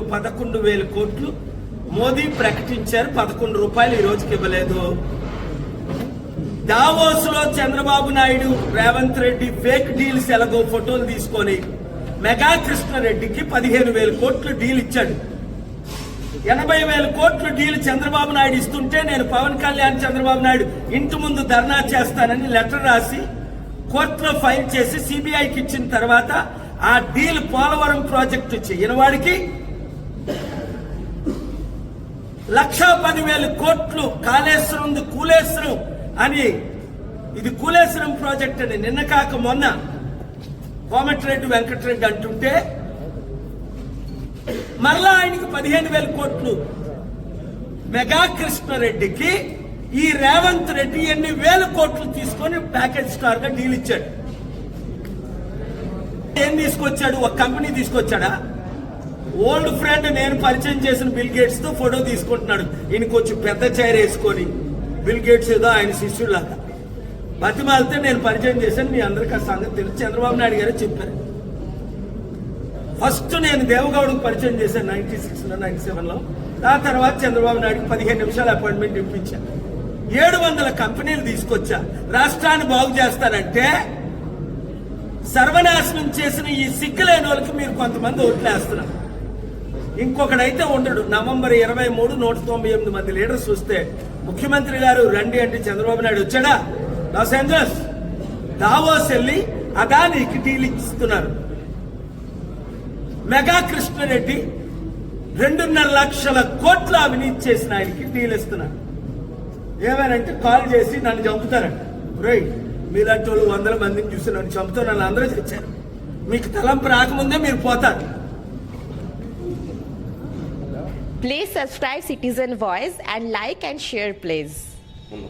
పదకొండు వేల కోట్లు మోదీ ప్రకటించారు. పదకొండు రూపాయలు ఈ రోజుకి ఇవ్వలేదు. దావోస్లో చంద్రబాబు నాయుడు రేవంత్ రెడ్డి ఫేక్ డీల్స్ ఎలాగో ఫోటోలు తీసుకొని మెగా కృష్ణారెడ్డికి పదిహేను వేల కోట్లు డీల్ ఇచ్చాడు. ఎనభై వేల కోట్లు డీల్ చంద్రబాబు నాయుడు ఇస్తుంటే నేను పవన్ కళ్యాణ్ చంద్రబాబు నాయుడు ఇంటి ముందు ధర్నా చేస్తానని లెటర్ రాసి కోర్టులో ఫైల్ చేసి సిబిఐకి ఇచ్చిన తర్వాత ఆ డీల్ పోలవరం ప్రాజెక్టు చేయని వాడికి లక్షా పదివేల కోట్లు కాళేశ్వరం కూలేశ్వరం అని ఇది కూలేశ్వరం ప్రాజెక్ట్ అని నిన్న కాక మొన్న కోమటిరెడ్డి వెంకటరెడ్డి అంటుంటే మరలా ఆయనకి పదిహేను వేల కోట్లు. మెగా కృష్ణారెడ్డికి ఈ రేవంత్ రెడ్డి ఎన్ని వేల కోట్లు తీసుకొని ప్యాకేజ్ స్టార్గా డీల్ ఇచ్చాడు. ఏం తీసుకొచ్చాడు? ఒక కంపెనీ తీసుకొచ్చాడా? ఓల్డ్ ఫ్రెండ్ నేను పరిచయం చేసిన బిల్ గేట్స్తో ఫోటో తీసుకుంటున్నాడు. ఈయన కొంచెం పెద్ద చైర్ వేసుకొని బిల్ గేట్స్ ఏదో ఆయన శిష్యులాగా బతిమాలితే నేను పరిచయం చేశాను మీ అందరికీ ఆ సంగతి తెలుసు. చంద్రబాబు నాయుడు గారే చెప్పారు. ఫస్ట్ నేను దేవగౌడకు పరిచయం చేశాను నైన్టీ సిక్స్లో నైన్టీ సెవెన్లో. ఆ తర్వాత చంద్రబాబు నాయుడుకి పదిహేను నిమిషాల అపాయింట్మెంట్ ఇప్పించాను ఏడు వందల కంపెనీలు తీసుకొచ్చా. రాష్ట్రాన్ని బాగు చేస్తానంటే సర్వనాశనం చేసిన ఈ సిగ్గులేని వాళ్ళకి మీరు కొంతమంది ఓట్లేస్తున్నారు. ఇంకొకడైతే ఉండడు నవంబర్ ఇరవై మూడు నూట తొంభై ఎనిమిది మంది లీడర్స్ వస్తే ముఖ్యమంత్రి గారు రండి అంటే చంద్రబాబు నాయుడు వచ్చాడా? లాస్ ఏంజల్స్ దావోస్ వెళ్ళి అదానికి డీల్ ఇస్తున్నారు. మెగా కృష్ణారెడ్డి రెండున్నర లక్షల కోట్ల అవినీతి చేసిన ఆయనకి డీల్ ఇస్తున్నారు. ఏమనంటే కాల్ చేసి నన్ను చంపుతారంట. రై మీలాంటి వాళ్ళు వందల మందిని చూసి నన్ను చంపుతారు నన్ను అందరూ చచ్చారు మీకు తలంపు రాకముందే మీరు పోతారు. Please subscribe Citizen Voice and like and share please.